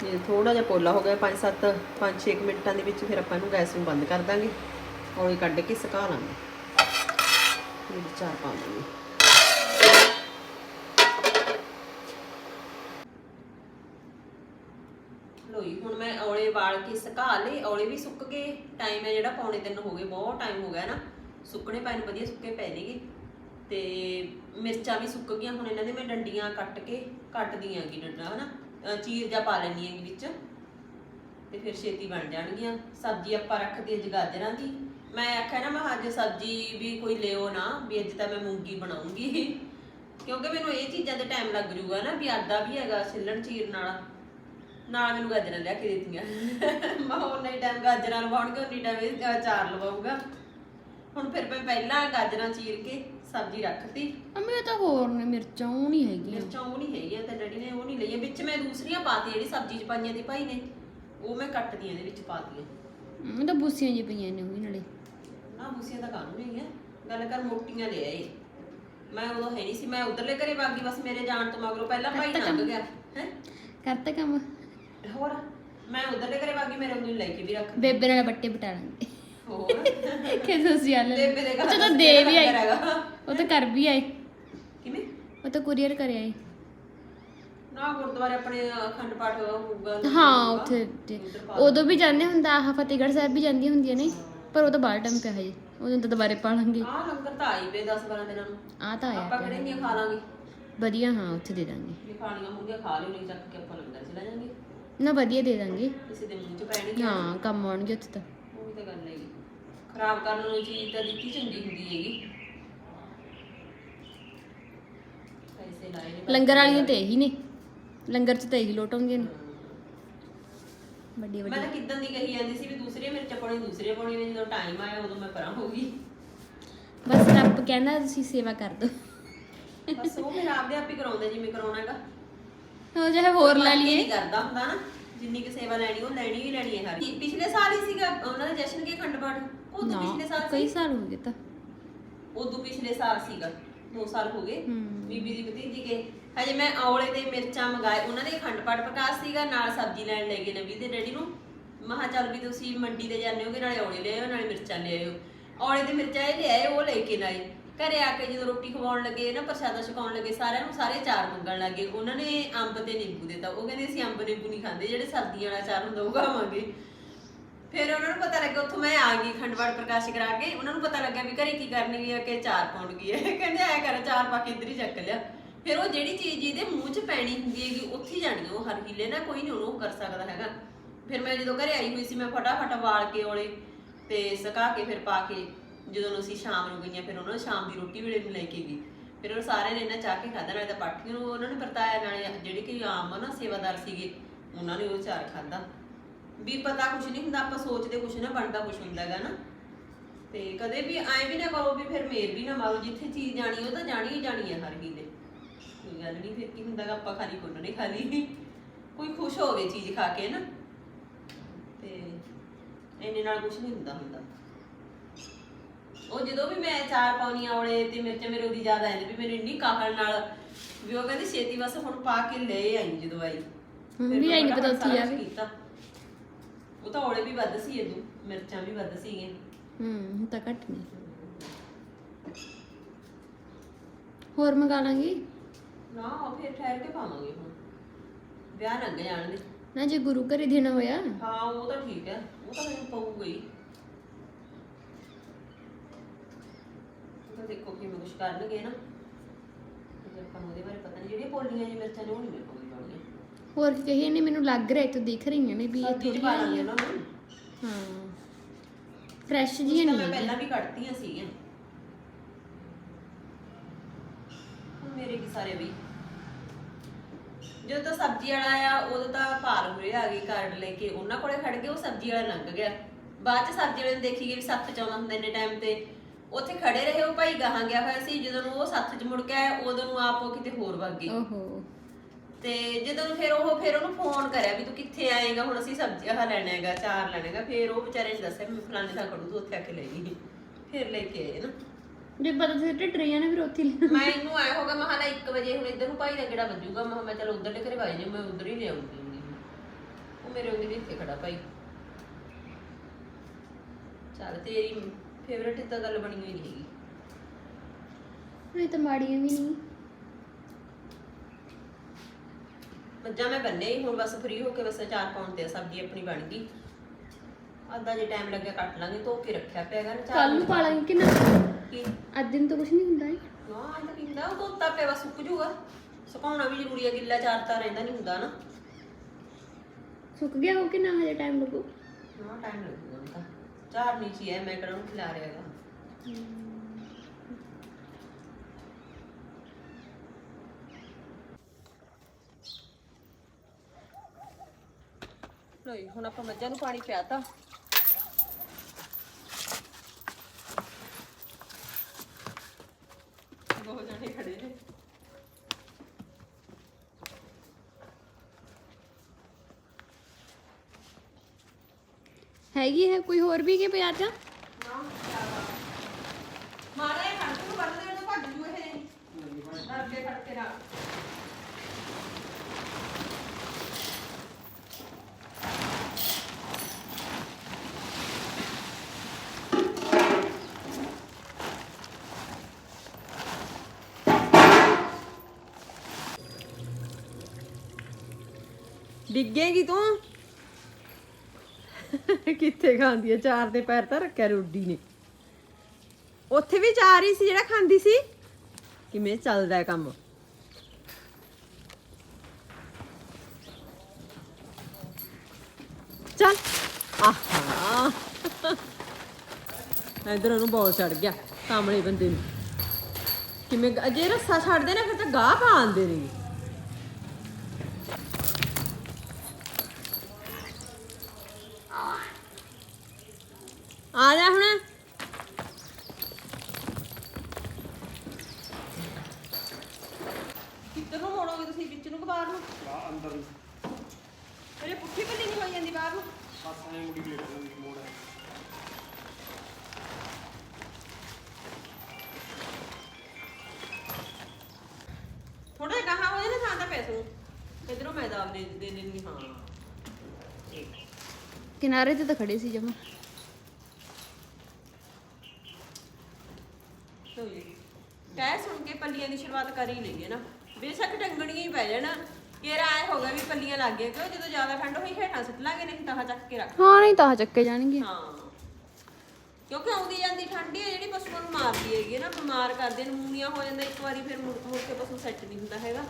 ਜੇ ਥੋੜਾ ਜਿਹਾ ਪੋਲਾ ਹੋ ਗਿਆ 5-7 5-6 ਮਿੰਟਾਂ ਦੇ ਵਿੱਚ ਫਿਰ ਆਪਾਂ ਇਹਨੂੰ ਗੈਸ ਨੂੰ ਬੰਦ ਕਰ ਦਾਂਗੇ। ਹੌਲੀ ਕੱਢ ਕੇ ਸੁਕਾ ਲਾਂਗੇ। ਇਹ ਚਾਰ ਪਾ ਦਾਂਗੇ। ਲੋਈ ਹੁਣ ਮੈਂ ਔਲੇ ਵਾਲ ਕੇ ਸੁਕਾ ਲਏ। ਔਲੇ ਵੀ ਸੁੱਕ ਗਏ। ਟਾਈਮ ਹੈ ਜਿਹੜਾ ਪੌਣੇ ਤਿੰਨ ਹੋ ਗਏ, ਬਹੁਤ ਟਾਈਮ ਹੋ ਗਿਆ ਨਾ। ਸੁੱਕਣੇ ਪੈਣ ਵਧੀਆ ਸੁੱਕੇ ਪੈ ਨੇਗੇ। ਤੇ ਮਿਰਚਾਂ ਵੀ ਸੁੱਕ ਗਈਆਂ। ਹੁਣ ਇਹਨਾਂ ਦੇ ਮੈਂ ਡੰਡੀਆਂ ਕੱਟ ਕੇ ਕੱਟਦੀ ਆਂਗੀ ਡੰਡਾ, ਹਨਾ? ਅਹ ਚੀਰ ਜਾ ਪਾ ਲੈਣੀ ਹੈਗੀ ਵਿੱਚ। ਤੇ ਫਿਰ ਛੇਤੀ ਬਣ ਜਾਣਗੀਆਂ। ਸਬਜ਼ੀ ਆਪਾਂ ਰੱਖਦੇ ਅੱਜ ਗਾਜਰਾਂ ਦੀ। ਮੈਂ ਆਖਿਆ ਨਾ, ਮੈਂ ਕਿਹਾ ਅੱਜ ਸਬਜ਼ੀ ਵੀ ਕੋਈ ਲਿਓ ਨਾ, ਵੀ ਅੱਜ ਤਾਂ ਮੈਂ ਮੂੰਗੀ ਬਣਾਉਂਗੀ। ਕਿਉਂਕਿ ਮੈਨੂੰ ਇਹ ਚੀਜ਼ਾਂ ਤੇ ਟਾਈਮ ਲੱਗ ਜੂਗਾ ਨਾ, ਵੀ ਆਦਾ ਵੀ ਹੈਗਾ ਛਿੱਲਣ ਚੀਰਨ ਵਾਲਾ ਨਾਲ ਮੈਨੂੰ ਗਾਜਰਾਂ ਲਿਆ ਕੇ ਦਿੱਤੀਆਂ। ਮੈਂ ਉਹਨਾਂ ਟਾਈਮ ਗਾਜਰਾਂ ਲਵਾਉਣਗੇ, ਉਨੀ ਟਾਈਮ ਇਹ ਅਚਾਰ ਲਵਾਊਗਾ। ਹੁਣ ਫਿਰ ਮੈਂ ਪਹਿਲਾਂ ਗਾਜਰਾਂ ਚੀਰ ਕੇ ਸਬਜ਼ੀ ਰੱਖਤੀ। ਅੰਮੀ ਇਹ ਤਾਂ ਹੋਰ ਨੇ ਮਿਰਚਾਂ ਉਹ ਨਹੀਂ ਹੈਗੀਆਂ। ਮਿਰਚਾਂ ਉਹ ਨਹੀਂ ਹੈਗੀਆਂ ਤੇ ਡੈਡੀ ਨੇ ਉਹ ਨਹੀਂ ਲਈਆਂ। ਵਿੱਚ ਮੈਂ ਦੂਸਰੀਆਂ ਪਾਤੀ ਜਿਹੜੀ ਸਬਜ਼ੀ ਚ ਪਾਈਆਂ ਦੀ ਭਾਈ ਨੇ ਉਹ ਮੈਂ ਕੱਟਦੀਆਂ ਇਹਦੇ ਵਿੱਚ ਪਾਤੀਆਂ। ਉਹ ਤਾਂ ਬੂਸੀਆਂ ਜੀ ਪਈਆਂ ਨੇ ਉਹ ਵੀ ਨਾਲੇ। ਨਾ ਬੂਸੀਆਂ ਤਾਂ ਕਾਹਨੂੰ ਨਹੀਂ ਹੈਗੀਆਂ? ਗੱਲ ਕਰ ਮੋਟੀਆਂ ਲੈ ਆਏ। ਮੈਂ ਉਦੋਂ ਹੈ ਨਹੀਂ ਸੀ ਮੈਂ ਉਧਰਲੇ ਘਰੇ ਵਾਗੀ ਬਸ ਮੇਰੇ ਜਾਣ ਤੋਂ ਮਗਰੋਂ ਪਹਿਲਾਂ ਭਾਈ ਲੰਘ ਗਿਆ। ਹੈ? ਕਰਤਾ ਕੰਮ? ਹੋਰ? ਮੈਂ ਉਧਰਲੇ ਘਰੇ ਵਾਗੀ ਮੇਰੇ ਉਹਨੂੰ ਲੈ ਕੇ ਵੀ ਰੱਖ ਬੇਬੇ ਨਾਲ ਬੱਟੇ ਬਟਾ ਲਾਂਗੇ। ਹੋਰ? ਕਿ ਤੁਸੀਂ ਆ ਲੈ ਬੇਬੇ ਦੇ ਘਰ ਤਾਂ ਦੇ ਵੀ ਆਈ। ਉਹ ਤਾਂ ਕਰ ਵੀ ਆਏ। ਕਿਵੇਂ? ਉਹ ਤਾਂ ਕੁਰੀਅਰ ਕਰ ਆਏ। ਨਾ ਗੁਰਦੁਆਰੇ ਆਪਣੇ ਅਖੰਡ ਪਾਠ ਹੋਊਗਾ ਹਾਂ ਉੱਥੇ ਤੇ- ਉਦੋਂ ਵੀ ਜਾਂਦੇ ਹੁੰਦਾ ਆਹ ਫਤਿਹਗੜ੍ਹ ਸਾਹਿਬ ਵੀ ਜਾਂਦੀਆਂ ਹੁੰਦੀਆਂ ਨੇ ਪਰ ਉਹ ਤਾਂ ਬਾਹਰ ਟਾਈਮ ਪਿਆ ਹਜੇ ਉਦੋਂ ਤਾਂ ਦੁਬਾਰੇ ਪਾ ਲਾਂਗੇ ਆਹ ਲੰਗਰ ਤਾਂ ਆਈ ਵੇ 10 12 ਦਿਨਾਂ ਨੂੰ। ਆ ਤਾਂ ਆਇਆ ਆਪਾਂ ਕਿਹੜੇ ਨਹੀਂ ਖਾ ਲਾਂਗੇ? ਵਧੀਆ ਹਾਂ ਉੱਥੇ ਦੇ ਦਾਂਗੇ। ਜੇ ਖਾਣੀਆਂ ਹੋਣਗੀਆਂ ਖਾ ਲਿਓ ਨਹੀਂ ਚੱਕ ਕੇ ਆਪਾਂ ਲੰਗਰ ਚ ਲੈ ਜਾਾਂਗੇ। ਨਾ ਵਧੀਆ ਦੇ ਦਾਂਗੇ। ਕਿਸੇ ਦੇ ਮੂੰਹ ਚ ਪੈਣਗੀਆਂ ਹਾਂ ਕੰਮ ਆਉਣਗੇ ਉੱਥੇ ਤਾਂ। ਉਹ ਵੀ ਤਾਂ ਗੱਲ ਹੈਗੀ। ਖਰਾਬ ਕਰਨ ਵਾਲੀ ਚੀਜ਼ ਤਾਂ ਦਿੱਤੀ ਚੰਗੀ ਹੁੰਦੀ ਹੈਗੀ। ਪੈਸੇ ਲਾਏ ਨੇ ਲੰਗਰ ਵਾਲੀਆਂ ਤੇ ਇਹੀ ਨੇ। ਲੰਗਰ ਚ ਤਾਂ ਇਹੀ ਲੋਟ ਆਉਂਦੀਆਂ ਨੇ। ਵੱਡੀ ਮੈਂ ਵੱਡੀ ਤਾਂ ਕਿਦਾਂ ਦੀ ਕਹੀ ਜਾਂਦੀ ਸੀ ਵੀ ਦੂਸਰੇ ਮਿਰਚਾਂ ਪਾਉਣੀ ਦੂਸਰੇ ਪਾਉਣੀ ਨੇ ਜਦੋਂ ਟਾਈਮ ਆਇਆ ਉਦੋਂ ਮੈਂ ਪਰਾਂ ਹੋ ਗਈ। ਬਸ ਰੱਬ ਕਹਿੰਦਾ ਤੁਸੀਂ ਸੇਵਾ ਕਰ ਦੋ। ਬਸ ਉਹ ਫਿਰ ਆਪਦੇ ਆਪ ਹੀ ਕਰਾਉਂਦਾ ਜਿਵੇਂ ਕਰਾਉਣਾ ਹੈਗਾ। ਉਹ ਜਿਹੇ ਹੋਰ ਲੈ ਲਈਏ। ਨਹੀਂ ਕਰਦਾ ਹੁੰਦਾ ਨਾ ਜਿੰਨੀ ਕਿ ਸੇਵਾ ਲੈਣੀ ਉਹ ਲੈਣੀ ਹੀ ਲੈਣੀ ਹੈ ਹਰ ਪਿਛਲੇ ਸਾਲ ਹੀ ਸੀਗਾ ਉਹਨਾਂ ਦੇ ਜਸ਼ਨ ਕੇ ਖੰਡ ਪਾਠ। ਉਹ ਤੋਂ ਪਿਛਲੇ ਸਾਲ ਕਈ ਸੀ। ਸਾਲ ਹੋ ਗਏ ਤਾਂ। ਉਦੋਂ ਪਿਛਲੇ ਸਾਲ ਸੀਗਾ। 2 ਸਾਲ ਹੋ ਗਏ। ਬੀਬੀ ਦੀ ਭਤੀਜੀ ਕੇ। ਹਜੇ ਮੈਂ ਔਲੇ ਤੇ ਮਿਰਚਾਂ ਮੰਗਾਏ ਉਹਨਾਂ ਦੇ ਖੰਡ ਪਾਠ ਪ੍ਰਕਾਸ਼ ਸੀਗਾ ਨਾਲ ਸਬਜ਼ੀ ਲੈਣ ਲੈ ਗਏ ਨਵੀ ਦੇ ਡੈਡੀ ਨੂੰ। ਮਹਾ ਚੱਲ ਵੀ ਤੁਸੀਂ ਮੰਡੀ ਤੇ ਜਾਂਦੇ ਹੋਗੇ ਨਾਲੇ ਔਲੇ ਲੈ ਆਇਓ ਨਾਲੇ ਮਿਰਚਾਂ ਲੈ ਆਇਓ। ਔਲੇ ਦੇ ਮਿਰਚਾਂ ਇਹ ਲਿਆਏ ਉਹ ਲੈ ਕੇ ਨਾ ਆਏ ਘਰੇ ਆ ਕੇ ਜਦੋਂ ਰੋਟੀ ਖਵਾਉਣ ਲੱਗੇ ਨਾ ਪ੍ਰਸ਼ਾਦਾ ਛਕਾਉਣ ਲੱਗੇ ਸਾਰਿਆਂ ਨੂੰ ਸਾਰੇ ਚਾਰ ਮੰਗਣ ਲੱਗੇ। ਉਹਨਾਂ ਨੇ ਅੰਬ ਤੇ ਨਿੰਬੂ ਦਿੱਤਾ। ਉਹ ਕਹਿੰਦੇ ਅਸੀਂ ਅੰਬ ਨਿੰਬੂ ਨਹੀਂ ਖਾਂਦੇ ਜਿਹੜੇ ਸਰਦੀਆਂ ਵਾਲਾ ਚਾਰ ਹੁੰਦਾ ਉਹ ਖਾਵਾਂਗੇ। ਫਿਰ ਉਹਨਾਂ ਨੂੰ ਪਤਾ ਲੱਗਿਆ ਉੱਥੋਂ ਮੈਂ ਆ ਗਈ ਖੰਡਵਾੜ ਪ੍ਰਕਾਸ਼ ਕਰਾ ਕੇ, ਉਹਨਾਂ ਨੂੰ ਪਤਾ ਲੱਗਿਆ ਵੀ ਘਰੇ ਕੀ ਕਰਨੀ ਹੈ ਕਿ ਚਾਰ ਪਾਉਣ ਗਈ ਹੈ ਕਹਿੰਦੇ ਐ ਕਰ, ਚਾਰ ਪਾ ਕੇ ਇੱਧਰ ਹੀ ਚੱਕ ਲਿਆ। ਫਿਰ ਉਹ ਜਿਹੜੀ ਚੀਜ਼ ਜਿਹਦੇ ਮੂੰਹ 'ਚ ਪੈਣੀ ਹੁੰਦੀ ਹੈਗੀ, ਉੱਥੇ ਜਾਣੀ ਉਹ ਹਰ ਹੀਲੇ ਨਾ ਕੋਈ ਨਹੀਂ ਉਹਨੂੰ ਕਰ ਸਕਦਾ ਹੈਗਾ। ਫਿਰ ਮੈਂ ਜਦੋਂ ਘਰੇ ਆਈ ਹੋਈ ਸੀ, ਮੈਂ ਫਟਾਫਟ ਵਾਲ ਕੇ ਔਲੇ ਤੇ ਸੁਕਾ ਕੇ ਫਿਰ ਪਾ ਕੇ, ਜਦੋਂ ਅਸੀਂ ਸ਼ਾਮ ਨੂੰ ਗਈਆਂ, ਫਿਰ ਉਹਨਾਂ ਨੂੰ ਸ਼ਾਮ ਦੀ ਰੋਟੀ ਵੇਲੇ ਨੂੰ ਲੈ ਕੇ ਗਈ। ਫਿਰ ਉਹ ਸਾਰਿਆਂ ਨੇ ਇਹਨਾਂ ਚਾਹ ਕੇ ਖਾਧਾ, ਨਾਲੇ ਤਾਂ ਪਾਠੀਆਂ ਨੂੰ ਉਹਨਾਂ ਨੇ ਵਰਤਾਇਆ, ਨਾਲੇ ਜਿਹੜੇ ਕਿ ਆਮ ਨਾ ਸੇਵਾਦਾਰ ਸੀਗੇ, ਉਹਨਾਂ ਨੇ ਉਹ ਚਾਰ ਖਾਧਾ। ਵੀ ਪਤਾ ਕੁਛ ਨਹੀਂ ਹੁੰਦਾ ਆਪਾਂ ਸੋਚਦੇ ਕੁਛ ਨਾ ਬਣਦਾ ਕੁਛ ਹੁੰਦਾ ਹੈਗਾ ਨਾ। ਤੇ ਕਦੇ ਵੀ ਐਂ ਵੀ ਨਾ ਕਹੋ ਵੀ ਫਿਰ ਮੇਰ ਵੀ ਨਾ ਮਾਰੋ ਜਿੱਥੇ ਚੀਜ਼ ਜਾਣੀ ਉਹ ਤਾਂ ਜਾਣੀ ਹੀ ਜਾਣੀ ਹੈ ਹਰ ਹੀਲੇ ਕੋਈ ਗੱਲ ਨਹੀਂ ਫਿਰ ਕੀ ਹੁੰਦਾ ਗਾ ਆਪਾਂ ਖਾਲੀ ਕੋਲ ਨਹੀਂ ਖਾਲੀ। ਕੋਈ ਖੁਸ਼ ਹੋਵੇ ਚੀਜ਼ ਖਾ ਕੇ ਨਾ। ਤੇ ਇੰਨੇ ਨਾਲ ਕੁਛ ਨਹੀਂ ਹੁੰਦਾ ਹੁੰਦਾ। ਉਹ ਜਦੋਂ ਵੀ ਮੈਂ ਚਾਰ ਪਾਉਣੀਆਂ ਔਲੇ ਤੇ ਮਿਰਚ ਮੇਰੇ ਉਹਦੀ ਜ਼ਿਆਦਾ ਆਉਂਦੀ ਵੀ ਮੈਨੂੰ ਇੰਨੀ ਕਾਹਲ ਨਾਲ ਵੀ ਉਹ ਕਹਿੰਦੀ ਛੇਤੀ ਬਸ ਹੁਣ ਪਾ ਕੇ ਲੈ ਆਈ ਜਦੋਂ ਆਈ। ਵੀ ਆਈ ਨੀ ਪਤਾ ਉੱਥੇ। ਕੁਛ ਕੀਤਾ। ਉਹ ਤਾਂ ਔਲੇ ਵੀ ਵੱਧ ਸੀ ਇਹਦੂ ਮਿਰਚਾਂ ਵੀ ਵੱਧ ਸੀਗੀਆਂ। ਹੂੰ ਹੁਣ ਤਾਂ ਘੱਟ ਨਹੀਂ ਹੋਰ ਮੰਗਾ ਲਾਂਗੀ? ਨਾ ਉਹ ਫਿਰ ਠਹਿਰ ਕੇ ਪਾਵਾਂਗੇ ਹੁਣ। ਵਿਆਹ ਲੰਘ ਜਾਣ ਦੇ। ਨਾ ਜੇ ਗੁਰੂ ਘਰੇ ਦੇਣਾ ਹੋਇਆ। ਹਾਂ ਉਹ ਤਾਂ ਠੀਕ ਹੈ। ਉਹ ਤਾਂ ਮੈਨੂੰ ਪਊਗਾ ਹੀ। ਉਹ ਤਾਂ ਦੇਖੋ ਕਿਵੇਂ ਕੁਛ ਕਰਨਗੇ ਨਾ। ਤੇ ਆਪਾਂ ਨੂੰ ਉਹਦੇ ਬਾਰੇ ਪਤਾ ਨਹੀਂ। ਜਿਹੜੀਆਂ ਪੋਲੀਆਂ ਜੀ ਮਿਰਚਾਂ ਨੇ ਉਹ ਨਹੀਂ ਹੋਰ ਕੀ ਕਹੀਏ ਨੇ ਮੈਨੂੰ ਲੱਗ ਰਿਹਾ ਇੱਥੋਂ ਦਿਖ ਰਹੀਆਂ ਨੇ ਵੀ ਇਹ ਚ ਪਾ ਉਹਨਾਂ ਨੂੰ ਹਾਂ। ਫਰੈਸ਼ ਜੀਆਂ ਤਾਂ ਨਹੀਂ ਮੈਂ। ਪਹਿਲਾਂ ਵੀ ਕੱਢਤੀਆਂ ਸੀਗੀਆਂ। ਹੁਣ ਮੇਰੇ ਕੀ ਸਾਰੇ ਵੀ। ਜਦੋਂ ਤਾਂ ਸਬਜ਼ੀ ਵਾਲਾ ਆਇਆ ਉਦੋਂ ਤਾਂ ਭਾਰ ਹੁਰੇ ਆ ਗਈ ਕਾਰਡ ਲੈ ਕੇ। ਉਹਨਾਂ ਕੋਲੇ ਖੜ ਕੇ ਉਹ ਸਬਜ਼ੀ ਵਾਲਾ ਲੰਘ ਗਿਆ। ਬਾਅਦ ਚ ਸਬਜ਼ੀ ਵਾਲੇ ਨੂੰ ਦੇਖੀ ਗਈ ਵੀ ਸੱਤ ਚ ਆਉਂਦਾ ਹੁੰਦਾ ਇੰਨੇ ਟਾਈਮ ਤੇ। ਉੱਥੇ ਖੜੇ ਰਹੇ ਉਹ ਭਾਈ ਗਾਹਾਂ ਗਿਆ ਹੋਇਆ ਸੀ। ਜਦੋਂ ਨੂੰ ਉਹ ਸੱਤ ਚ ਮੁੜ ਕੇ ਆਇਆ ਉਦੋਂ ਨੂੰ ਆਪ ਉਹ ਕਿਤੇ ਹੋਰ ਵਗ ਗਈ ਓਹੋ। ਤੇ ਜਦੋਂ ਫਿਰ ਉਹ ਫਿਰ ਉਹਨੂੰ ਫੋਨ ਕਰਿਆ ਵੀ ਤੂੰ ਕਿੱਥੇ ਆਏਗਾ? ਹੁਣ ਅਸੀਂ ਸਬਜ਼ੀ ਆਹ ਲੈਣਾ ਹੈਗਾ ਚਾਰ ਲੈਣਾ ਹੈਗਾ ਫਿਰ ਉਹ ਵਿਚਾਰੇ ਨੇ ਦੱਸਿਆ ਮੈਂ ਫਲਾਣੇ ਥਾਂ ਖੜੂ ਤੂੰ ਉੱਥੇ ਆ ਕੇ ਲੈ ਫਿਰ ਲੈ ਕੇ ਆਏ ਨਾ। ਜੇ ਪਤਾ ਸੀ ਢਿੱਡ ਰਹੀਆਂ ਨੇ ਫਿਰ ਉੱਥੇ ਹੀ ਲੈ- ਮੈਂ ਇਹਨੂੰ ਆਇਆ ਹੋਗਾ ਮਹਾਲਾ 1 ਵਜੇ ਹੁਣ ਇੱਧਰ ਨੂੰ ਭਾਈ ਦਾ ਕਿਹੜਾ ਵੱਜੂਗਾ? ਮੈਂ ਕਿਹਾ ਮੈਂ ਚਲ ਉਧਰਲੇ ਘਰੇ ਵਾਈ ਜੇ ਮੈਂ ਉਧਰ ਹੀ ਲਿਆਉਂਗੀ ਉਹ ਮੇਰੇ ਉਹਦੇ ਇੱਥੇ ਖੜਾ ਭਾਈ। ਚੱਲ ਤੇਰੀ ਫੇਵਰੇਟ ਤਾਂ ਗੱਲ ਬਣੀ ਹੋਈ ਨਹੀਂ ਹੈਗੀ। ਇਹ ਤਾਂ ਮਾੜੀਆਂ ਵੀ ਨਹੀਂ। ਮੱਝਾਂ ਮੈਂ ਬੰਨੇ ਹੀ ਹੁਣ ਬਸ ਫ੍ਰੀ ਹੋ ਕੇ ਬਸ ਚਾਰ ਪਾਉਣ ਤੇ ਆ, ਸਬਜ਼ੀ ਆਪਣੀ ਬਣ ਗਈ। ਅੱਧਾ ਜੇ ਟਾਈਮ ਲੱਗਿਆ ਕੱਟ ਲਾਂਗੇ ਧੋ ਕੇ ਰੱਖਿਆ ਪਿਆ ਹੈਗਾ ਨਾ ਚਾਰ ਕੱਲ ਨੂੰ ਪਾ ਲਾਂਗੇ ਕਿ ਨਾ ਕੀ? ਅੱਜ ਦਿਨ ਤਾਂ ਕੁਝ ਨਹੀਂ ਹੁੰਦਾ ਹੈ ਨਾ ਇਹ ਤਾਂ ਕਿੰਦਾ ਉਹ ਧੋਤਾ ਪਿਆ ਵਾ ਸੁੱਕ ਜੂਗਾ। ਸੁਕਾਉਣਾ ਵੀ ਜ਼ਰੂਰੀ ਹੈ ਗਿੱਲਾ ਚਾਰ ਤਾਂ ਰਹਿੰਦਾ ਨਹੀਂ ਹੁੰਦਾ ਨਾ। ਸੁੱਕ ਗਿਆ ਹੋ ਕਿ ਨਾ ਹਜੇ ਟਾਈਮ ਲੱਗੂ? ਨਾ ਟਾਈਮ ਲੱਗੂਗਾ ਤਾਂ। ਚਾਰ ਨੀਚੀ ਹੈ ਮੈਂ ਕਿਹੜਾ ਖਿਲਾ ਰਿਹਾ ਹੈਗਾ। ਲੋਈ ਹੁਣ ਆਪਾਂ ਮੱਝਾਂ ਨੂੰ ਪਾਣੀ ਪਿਆਤਾ। ਦੋ ਜਣੇ ਖੜੇ ਨੇ। ਹੈਗੀ ਹੈ ਕੋਈ ਹੋਰ ਵੀ ਕਿ ਪਿਆਜ਼ਾ? ਮਾਰਾ ਕੇ ਵੱਢ ਦੇ ਭੱਜ ਜੂ ਇਹ। ਅੱਗੇ ਖੜ ਕੇ ਰੱਖ ਡਿੱਗੇਗੀ ਤੂੰ? ਕਿੱਥੇ ਖਾਂਦੀ ਐ ਚਾਰ ਦੇ ਪੈਰ ਤਾਂ ਰੱਖਿਆ ਰੋਡੀ ਨੇ। ਉੱਥੇ ਵੀ ਚਾਰ ਹੀ ਸੀ ਜਿਹੜਾ ਖਾਂਦੀ ਸੀ? ਕਿਵੇਂ ਚੱਲਦਾ ਹੈ ਕੰਮ? ਚੱਲ। ਆਹਾ। ਇਧਰ ਉਹਨੂੰ ਬੋਲ ਚੜ ਗਿਆ, ਸਾਹਮਣੇ ਬੰਦੇ ਨੂੰ। ਕਿਵੇਂ ਗ- ਜੇ ਰੱਸਾ ਛੱਡਦੇ ਨੇ, ਫਿਰ ਤਾਂ ਗਾਹ ਪਾ ਆਉਂਦੇ ਨੇ ਆ ਜਾ ਹੁਣ। ਕਿੱਧਰ ਨੂੰ ਮੋੜੋਗੇ ਤੁਸੀਂ? ਵਿੱਚ ਨੂੰ ਕਿ ਬਾਹਰ ਨੂੰ? ਆ ਅੰਦਰ ਨੂੰ। ਮੇਰੇ ਪੁੱਠੀ ਪੱਲੀ ਨਹੀਂ ਹੋਈ ਜਾਂਦੀ ਬਾਹਰ ਨੂੰ। ਪਾਸੇ ਮੁੜੀ ਪਲੇਟ ਦੀ ਮੋੜ ਹੈ। ਥੋੜਾ ਜਿਹਾ ਕਹਾ ਹੋ ਜਾਣਾ ਤਾਂ ਪੈਸੇ ਨੂੰ। ਇਧਰੋਂ ਮੈਂ ਦਾਬ ਦੇ ਦੇ ਦੇਣੀ ਹਾਂ। ਕਿਨਾਰੇ ਤੇ ਤਾਂ ਖੜੇ ਸੀ ਜਮਾ ਲਓ ਜੀ ਕਹਿ ਸੁਣ ਕੇ ਪੱਲੀਆਂ ਦੀ ਸ਼ੁਰੂਆਤ ਕਰ ਹੀ ਲਈਏ ਨਾ। ਬੇਸ਼ੱਕ ਟੰਗਣੀਆਂ ਹੀ ਪੈ ਜਾਣ। ਕਿਹੜਾ ਆਏ ਹੋਗਾ ਵੀ ਪੱਲੀਆਂ ਲੱਗ ਗਈਆਂ ਕਿਉਂ ਜਦੋਂ ਜ਼ਿਆਦਾ ਠੰਡ ਹੋਈ ਹੇਠਾਂ ਸੁੱਟ ਲਾਂਗੇ ਨਹੀਂ ਤਾਂ ਚੱਕ ਕੇ ਰੱਖ। ਹਾਂ ਨਹੀਂ ਤਾਂ ਚੱਕੇ ਜਾਣਗੇ। ਹਾਂ। ਕਿਉਂਕਿ ਆਉਂਦੀ ਜਾਂਦੀ ਠੰਡੀ ਹੈ ਜਿਹੜੀ ਪਸ਼ੂਆਂ ਨੂੰ ਮਾਰਦੀ ਹੈਗੀ ਨਾ ਬਿਮਾਰ ਕਰਦੇ ਨੇ ਮੂਨੀਆਂ ਹੋ ਜਾਂਦਾ ਇੱਕ ਵਾਰੀ ਫਿਰ ਮੁੜ ਮੁੜ ਕੇ ਪਸ਼ੂ ਸੈੱਟ ਨਹੀਂ ਹੁੰਦਾ ਹੈਗਾ।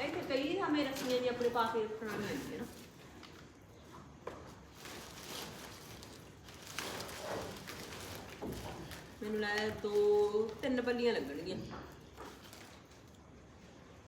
ਇੱਥੇ ਕਈ ਥਾਵੇਂ ਰੱਸੀਆਂ ਜੀ ਆਪਣੇ ਪਾ ਕੇ ਰੱਖਣਾ ਪੈਂਦੀਆਂ ਨਾ ਮੈਨੂੰ ਲੱਗਦਾ ਦੋ ਤਿੰਨ ਪੱਲੀਆਂ ਲੱਗਣਗੀਆਂ।